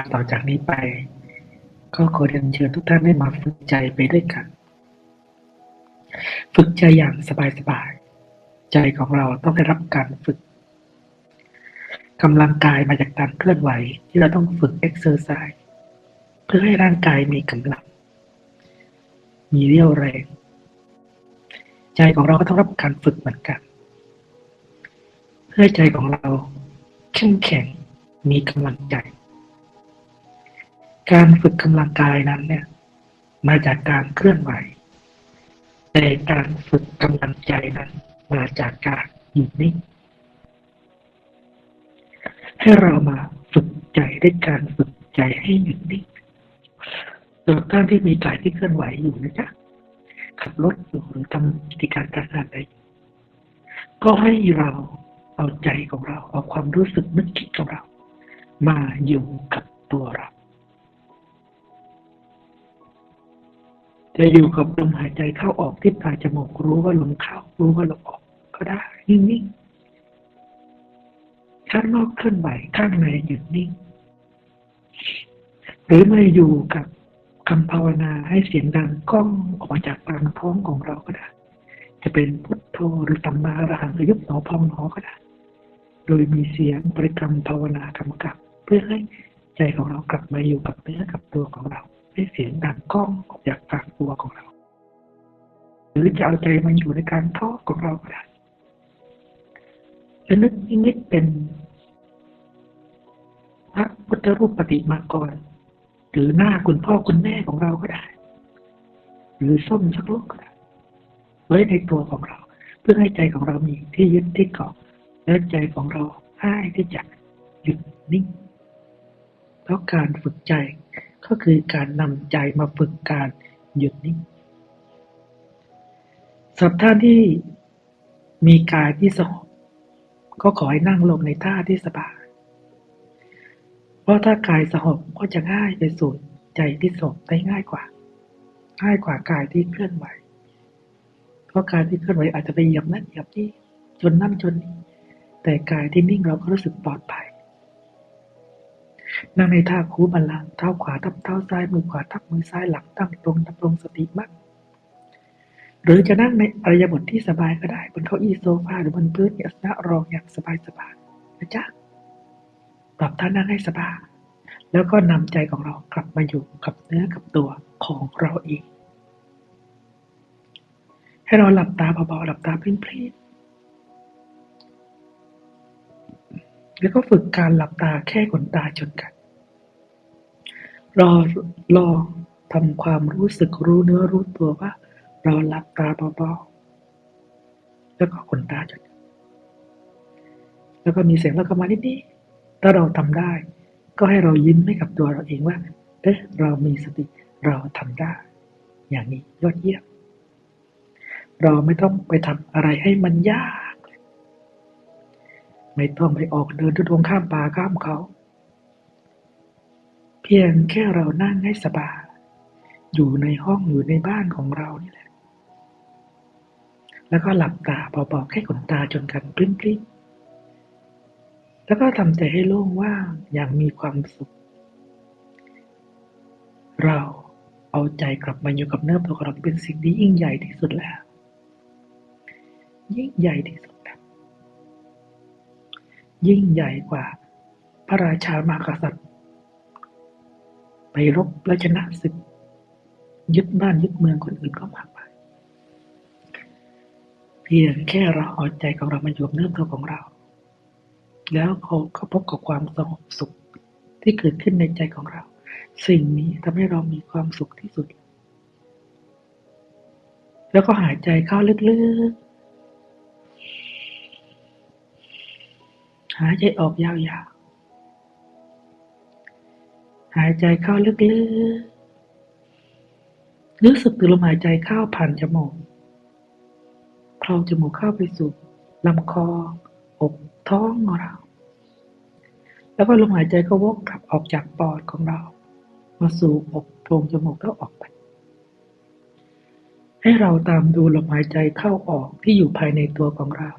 าต่อจากนี้ไป ก็ขอเรียนเชิญทุกท่านได้มาฝึกใจไปด้วยกัน ฝึกใจอย่างสบายๆ ใจของเราต้องได้รับการฝึกกำลังกายมาจากการเคลื่อนไหวที่เราต้องฝึกเอ็กซ์เซอร์ไซส์เพื่อให้ร่างกายมีกำลัง มีเรี่ยวแรง ใจของเราก็ต้องรับการฝึกเหมือนกัน เพื่อใจของเราเข้มแข็งมีกำลังใจ การฝึกกำลังกายนั้นเนี่ย มาจากการเคลื่อนไหวแต่การฝึกกำลังใจนั้นมาจากการอยู่นิ่งให้เรามาฝึกใจด้วยการฝึกใจให้หยุดนิ่งสำหรับท่านที่มีกายที่เคลื่อนไหวอยู่นะจ๊ะขับรถอยู่หรือทำกิจการการงานใดก็ให้เราเอาใจของเราเอาความรู้สึกนึกคิดของเรา มาอยู่กับตัวเรา จะอยู่กับลมหายใจเข้าออกที่ปลายจมูกรู้ว่าลมเข้า รู้ว่าลมออกก็ได้ นิ่งๆข้างนอกเคลื่อนไหวข้างในหยุดนิ่ง หรือมาอยู่กับคำภาวนาให้เสียงดังก้องออกมาจากปากท้องของเราก็ได้ จะเป็นพุทโธหรือตัมมาระหังหรือยุบหนอพองหนอก็ได้ โดยมีเสียงบริกรรมภาวนากำกับ เพื่อให้ใจของเรากลับมาอยู่กับเนื้อกับตัวของเรา เสียงดังก้องออกจากปากตัวของเรา หรือจะเอาใจมาอยู่ในการทอของเราก็ได้และนึกนิดเป็นพระพุทธรูปปฏิมากรหรือหน้าคุณพ่อคุณแม่ของเราก็ได้ หรือส้มสักลูกก็ได้ไว้ในตัวของเรา เพื่อให้ใจของเรามีที่ยึดที่เกาะและใจของเราให้ที่จะหยุดนิ่งเพราะการฝึกใจ ก็คือการนำใจมาฝึกการหยุดนิ่งสำหรับท่านที่มีกายที่สงบก็ขอให้นั่งลงในท่าที่สบาย เพราะถ้ากายสงบก็จะง่ายไปสู่ใจที่สงบได้ง่ายกว่า ง่ายกว่ากายที่เคลื่อนไหว เพราะกายที่เคลื่อนไหวอาจจะไปเหยียบนั่นเหยียบนี่จนนั่นจนนี่แต่กายที่นิ่งเราก็รู้สึกปลอดภัย นั่งในท่าคูบัลลังก์เท้าขวาทับเท้าซ้ายมือขวาทับมือซ้ายหลังตั้งตรงดำรงสติมั่นหรือจะนั่งในอริยบทที่สบายก็ได้ บนเก้าอี้โซฟาหรือบนพื้นอัสนะรองอย่างสบายสบายนะจ๊ะปรับท่านั่งให้สบายแล้วก็นำใจของเรากลับมาอยู่กับเนื้อกับตัวของเราเองให้เราหลับตาเบาๆหลับตาพลิ้นๆแล้วก็ฝึกการหลับตาแค่ขนตาชนกัน รอรองทำความรู้สึกรู้เนื้อรู้ตัวว่า เราหลับตาเบาๆแล้วก็ขนตาชนกันแล้วก็มีเสียงแล้วก็มานิดๆถ้าเราทำได้ ก็ให้เรายิ้มให้กับตัวเราเองว่า เอ๊ะเรามีสติเราทำได้ อย่างนี้ยอดเยี่ยมเราไม่ต้องไปทำอะไรให้มันยาก ไม่ต้องไปออกเดินทุดงข้ามป่าข้ามเขา พียงแค่เรานั่งให้สบาย อยู่ในห้องอยู่ในบ้านของเรานี่แหละ แล้วก็หลับตาเบาๆแค่ขนตาจนกันปลิ้นๆแล้วก็ทำใจให้โล่งว่างอย่างมีความสุข เราเอาใจกลับมาอยู่กับเนื้อตัวของเราเป็นสิ่งที่ยิ่งใหญ่ที่สุดแล้ว ยิ่งใหญ่ที่สุดแล้วยิ่งใหญ่กว่า พระราชามากษัตริย์ ไปรบและชนะศึก ยึดบ้านยึดเมืองคนอื่นก็มากไปเพียงแค่เราเอาใจของเรามาอยู่กับเนื้อตัวของเรา แล้วเขาก็พบกับความสงบสุขที่เกิดขึ้นในใจของเรา สิ่งนี้ทำให้เรามีความสุขที่สุด แล้วก็หายใจเข้าลึกๆ หายใจออกยาว หายใจเข้าลึกๆ รู้สึกถึงลมหายใจเข้าผ่านจมูกเพลาจมูกเข้าไปสู่ลำคอ อกท้องของเรา แล้วก็ลมหายใจก็วกกลับออกจากปอดของเรา มาสู่อกโพรงจมูกแล้วออกไป ให้เราตามดูลมหายใจเข้าออกที่อยู่ภายในตัวของเรา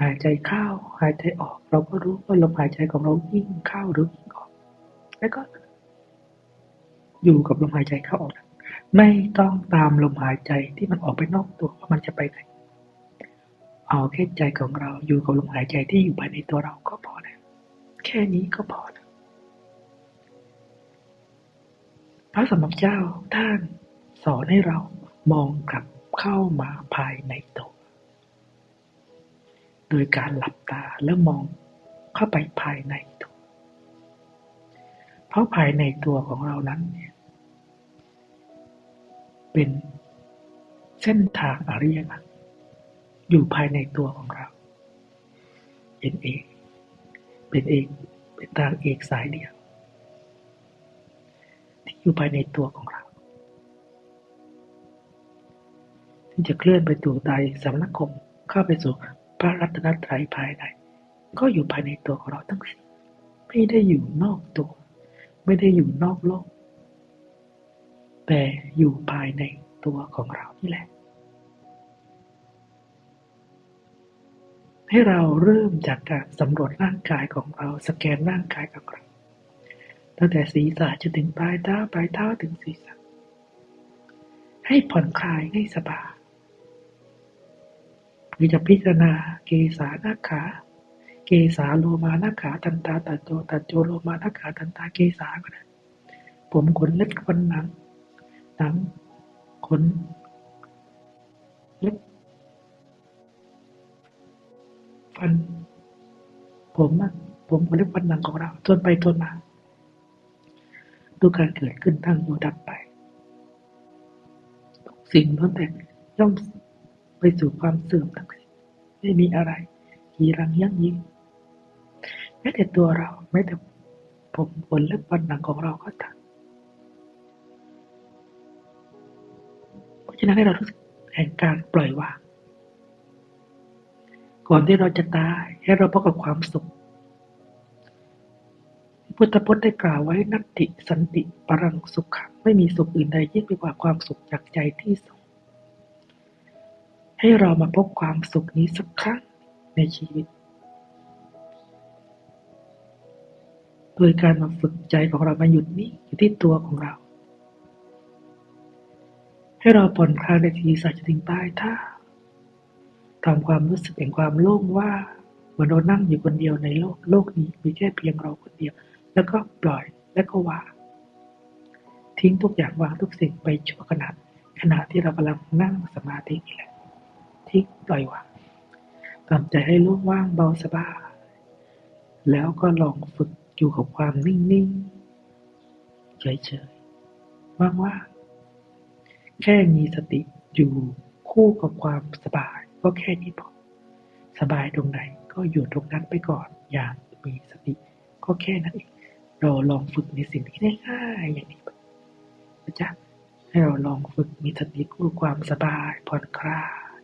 หายใจเข้า หายใจออก เราก็รู้ว่าลมหายใจของเราวิ่งเข้าหรือวิ่งออก แล้วก็ อยู่กับลมหายใจเข้าออก ไม่ต้องตามลมหายใจที่มันออกไปนอกตัวว่ามันจะไปไหน เอาแค่ใจของเราอยู่กับลมหายใจที่อยู่ภายในตัวเราก็พอแล้วแค่นี้ก็พอแล้วพระสมเด็จเจ้าท่านสอนให้เรามองกลับเข้ามาภายในตัว โดยการหลับตาแล้วมองเข้าไปภายใน เพราะภายในตัวของเรานั้นเนี่ยเป็นเส้นทางอริยมรรคอยู่ภายในตัวของเรา เป็นเอก เป็นเอก เป็นทางเอกสายเดียวที่อยู่ภายในตัวของเรา ที่จะเคลื่อนไปตัวใดสำนักคมเข้าไปสู่พระรัตนตรัยภายในก็อยู่ภายในตัวของเราทั้งสิ้นไม่ได้อยู่นอกตัว ไม่ได้อยู่นอกโลก แต่อยู่ภายในตัวของเรานี่แหละ ให้เราเริ่มจากการสำรวจร่างกายของเราสแกนร่างกายของเราตั้งแต่ศีรษะจนถึงปลายเท้าปลายเท้าถึงศีรษะ ให้ผ่อนคลายให้สบายหรือจะพิจารณาเกสานาขา เกสาโลมานาขาตันตาตัดโจตัดโจโลมานาขาตันตาเกสาก็ได้ผมขนเล็บขนหนังหนังขนเล็บฟันผมอะผมขนเล็บฟันหนังของเราทวนไปทวนมาทุการเกิดขึ้นตั้งอยู่ดับไป สิ่งนั้นแต่ย่อมไปสู่ความเสื่อมทั้งสิ้นไม่มีอะไรกีรังยั่งยืน ม้แต่ตัวเราแม้แต่ผมขนและฟันหนังของเราก็ตามเพราะฉะนั้นให้เรารู้สึกแห่งการปล่อยวาง ก่อนที่เราจะตาย ให้เราพบกับความสุข พุทธพจน์ได้กล่าวไว้นัตติสันติปรังสุขะไม่มีสุขอื่นใดยิ่งไปกว่าความสุขจากใจที่สุขให้เรามาพบความสุขนี้สักครั้งในชีวิต โดยการมาฝึกใจของเรามาหยุดนิ่งอยู่ที่ตัวของเรา ให้เราผ่อนคลายในทีสัจถึงใต้ท่าทำความรู้สึกแห่งความโล่งว่าเหมือนเรานั่งอยู่คนเดียวในโลกโลกนี้มีแค่เพียงเราคนเดียว แล้วก็ปล่อยแล้วก็วางทิ้งทุกอย่างวางทุกสิ่งไปชั่วขณะขณะที่เรากำลังนั่งสมาธินี่แหละทิ้งปล่อยวางทำใจให้โล่งว่างเบาสบายแล้วก็ลองฝึก อยู่กับความนิ่งๆ เฉยๆ ว่างๆ แค่มีสติอยู่คู่กับความสบายก็แค่นี้พอ สบายตรงไหนก็อยู่ตรงนั้นไปก่อน อย่างมีสติก็แค่นั้นเอง เราลองฝึกในสิ่งที่ง่ายๆอย่างนี้นะจ๊ะให้เราลองฝึกมีสติคู่ความสบายผ่อนคลาย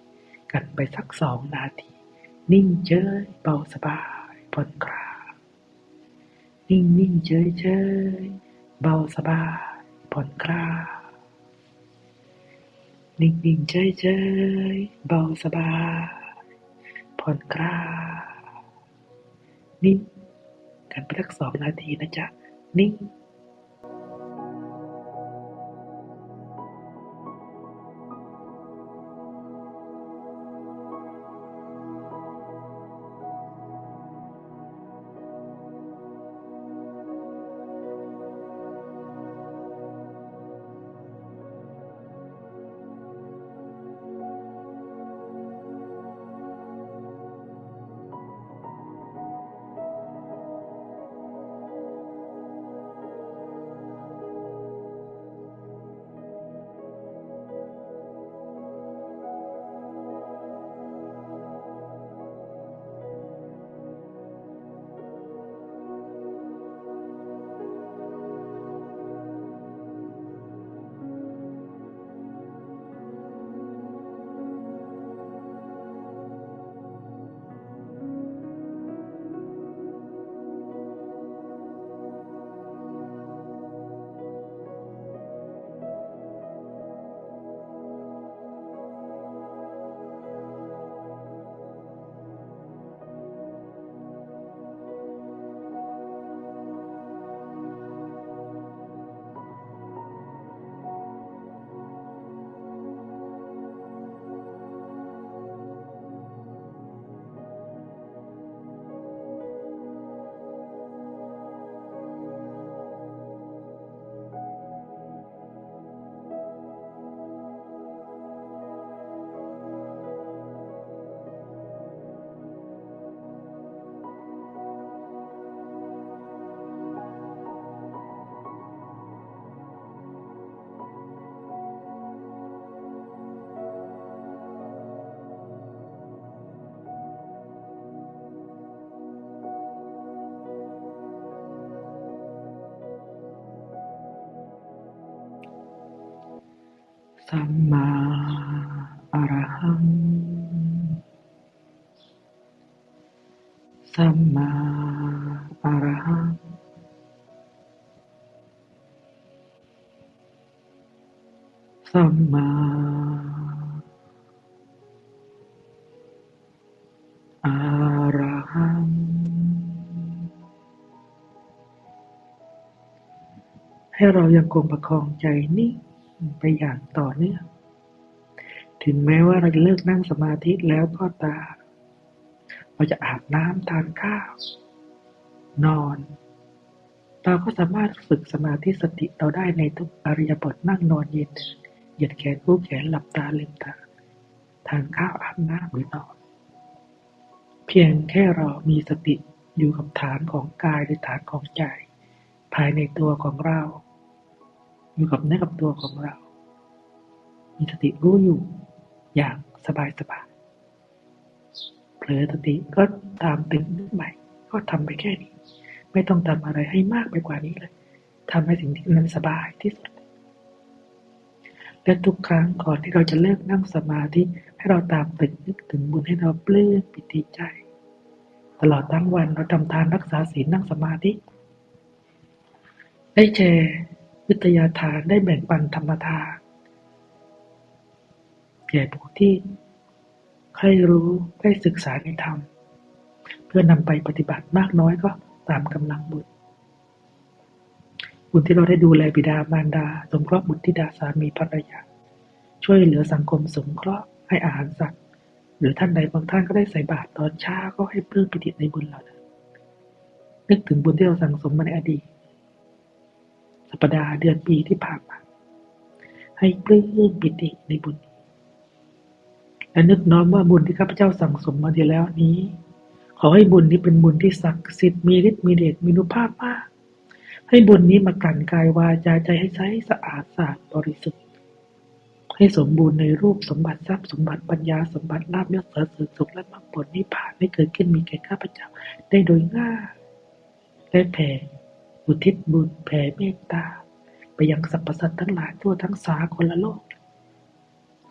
กันไปสักสองนาที นิ่งเฉยเบาสบายผ่อนคลาย นิ่ง ๆ เฉย ๆ เบาสบาย ผ่อนคลาย นิ่ง ๆ เฉย ๆ เบาสบาย ผ่อนคลาย นิ่ง กันไปสักสองนาทีนะจ๊ะ นิ่ง สัมมาอรหังสัมมาอรหังสัมมาอรหังให้เรายังคงประคองใจนิ่ง ไปอย่างต่อเนื่อง ถึงแม้ว่าเราจะเลิกนั่งสมาธิแล้วก็ตามเราจะอาบน้ำทานข้าว นอน เราก็สามารถฝึกสมาธิสติเราได้ในทุกอริยบทนั่งนอนยืนเดินเหยียดแขนคู่แขนหลับตาลืมตาทานข้าวอาบน้ำหรือนอน เพียงแค่เรามีสติอยู่กับฐานของกายหรือฐานของใจ ภายในตัวของเรา อยู่กับเนื้อกับตัวของเรา มีสติรู้อยู่อย่างสบายสบายเผลอสติก็ตามตึงนึกใหม่ ก็ทำไปแค่นี้ ไม่ต้องทำอะไรให้มากไปกว่านี้เลยทำให้สิ่งที่มันสบายที่สุด และทุกครั้งก่อนที่เราจะเลิกนั่งสมาธิให้เราตามตึกนึกถึงบุญให้เราปลื้มปิติใจ ตลอดทั้งวันเราทำทานรักษาศีลนั่งสมาธิได้แชร์ วิทยาทานได้แบ่งปันธรรมทานแก่ผู้ที่ใครรู้ได้ศึกษาในธรรม เพื่อนำไปปฏิบัติมากน้อยก็ตามกำลังบุญบุญที่เราได้ดูแลบิดามารดา สงเคราะห์บุตรธิดาสามีภรรยา ช่วยเหลือสังคมสงเคราะห์ให้อาหารสัตว์ หรือท่านใดบางท่านก็ได้ใส่บาตรตอนเช้าก็ให้ปลื้มปิติในบุญเหล่านั้นนึกถึงบุญที่เราสั่งสมมาในอดีต สัปดาห์เดือนปีที่ผ่านมา ให้ปลื้มปิติในบุญและนึกน้อมว่าบุญที่ข้าพเจ้าสั่งสมมาดีแล้วนี้ ขอให้บุญนี้เป็นบุญที่ศักดิ์สิทธิ์มีฤทธิ์มีเดชมีนุภาพมาก ให้บุญนี้มากลั่นกายวาจาใจให้ใสสะอาดสะอาดบริสุทธิ์ ให้สมบูรณ์ในรูปสมบัติทรัพย์สมบัติปัญญาสมบัติลาภยศเสริญสุขสุขและมรรคผลนิพพานให้เกิดขึ้นมีแก่ข้าพเจ้าได้โดยง่ายและแผ่ อุทิศบุญแผ่เมตตา ไปยังสรรพสัตว์ทั้งหลายทั่วทั้งสากละโลก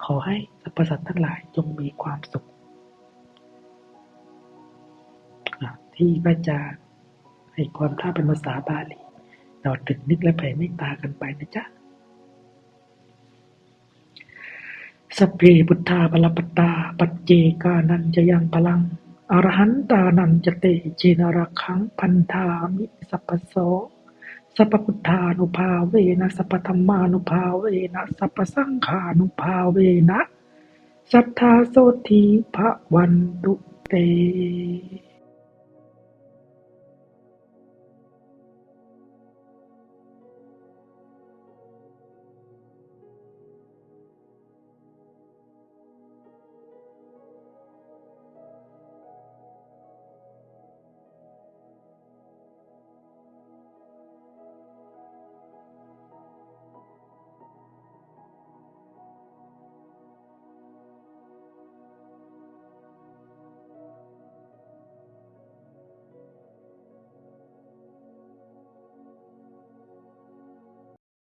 ขอให้สรรพสัตว์ทั้งหลายจงมีความสุข ที่พระอาจารย์ให้ความท่าเป็นภาษาบาลี เราตึกนึกและแผ่เมตตากันไปนะจ๊ะสพเพพุทธาบลปตตา ปัจเจกานันจะยังพลัง อรหันตานันจเต เจนรักขังพันธามิสัพพโสสัพพุทธานุภาเวนะสัพพธรรมานุภาเวนะสัพพสังขานุภาเวนะสัทธาโสธีพระวันตุเต